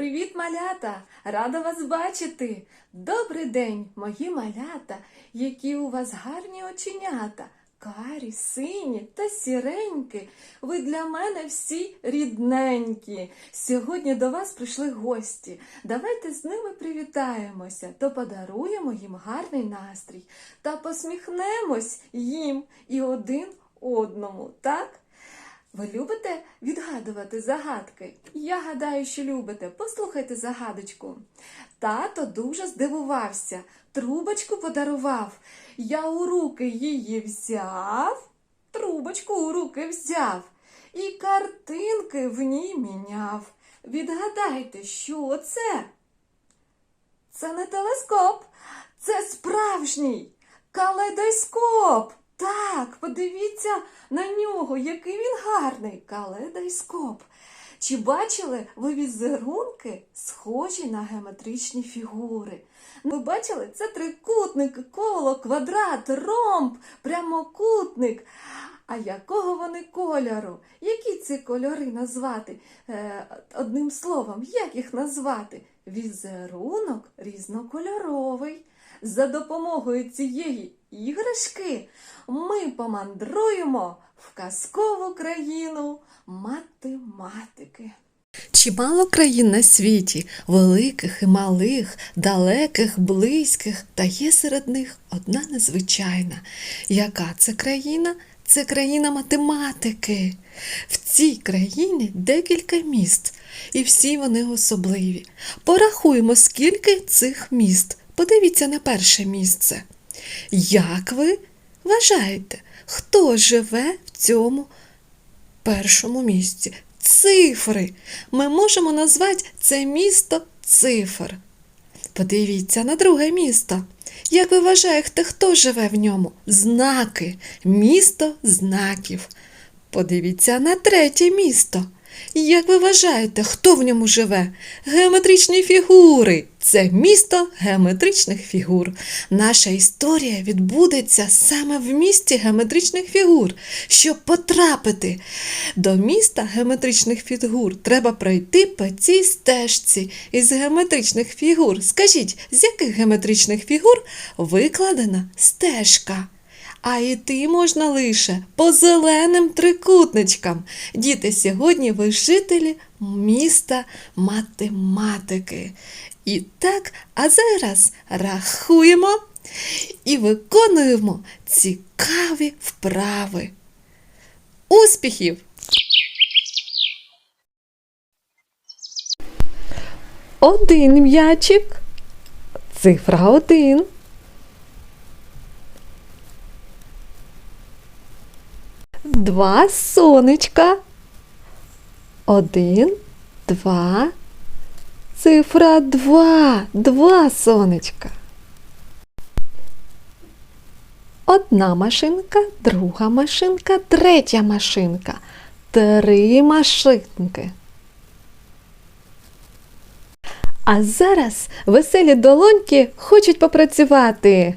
Привіт, малята! Рада вас бачити! Добрий день, мої малята, які у вас гарні оченята, карі, сині та сіренькі. Ви для мене всі рідненькі. Сьогодні до вас прийшли гості. Давайте з ними привітаємося та подаруємо їм гарний настрій та посміхнемось їм і один одному, так? Ви любите відгадувати загадки? Я гадаю, що любите. Послухайте загадочку. Тато дуже здивувався, трубочку подарував. Я у руки її взяв, трубочку у руки взяв і картинки в ній міняв. Відгадайте, що це? Це не телескоп, це справжній калейдоскоп. Так, подивіться на нього, який він гарний калейдоскоп. Чи бачили ви візерунки, схожі на геометричні фігури? Ви бачили? Це трикутник, коло, квадрат, ромб, прямокутник. А якого вони кольору? Які ці кольори назвати? Е, одним словом, як їх назвати? Візерунок різнокольоровий. За допомогою цієї іграшки ми помандруємо в казкову країну математики. Чимало країн на світі, великих і малих, далеких, близьких, та є серед них одна незвичайна. Яка це країна? Це країна математики. В цій країні декілька міст, і всі вони особливі. Порахуємо, скільки цих міст. Подивіться на перше місце. Як ви вважаєте, хто живе в цьому першому місці? Цифри. Ми можемо назвати це місто цифр. Подивіться на друге місто. Як ви вважаєте, хто живе в ньому? Знаки. Місто знаків. Подивіться на третє місто. Як ви вважаєте, хто в ньому живе? Геометричні фігури. Це місто геометричних фігур. Наша історія відбудеться саме в місті геометричних фігур. Щоб потрапити до міста геометричних фігур, треба пройти по цій стежці із геометричних фігур. Скажіть, з яких геометричних фігур викладена стежка? А йти можна лише по зеленим трикутничкам. Діти, сьогодні ви жителі міста математики. І так, а зараз рахуємо і виконуємо цікаві вправи. Успіхів! Один м'ячик. Цифра один. Два сонечка. Один, два. Цифра два. Два сонечка. Одна машинка, друга машинка, третя машинка. Три машинки. А зараз веселі долоньки хочуть попрацювати.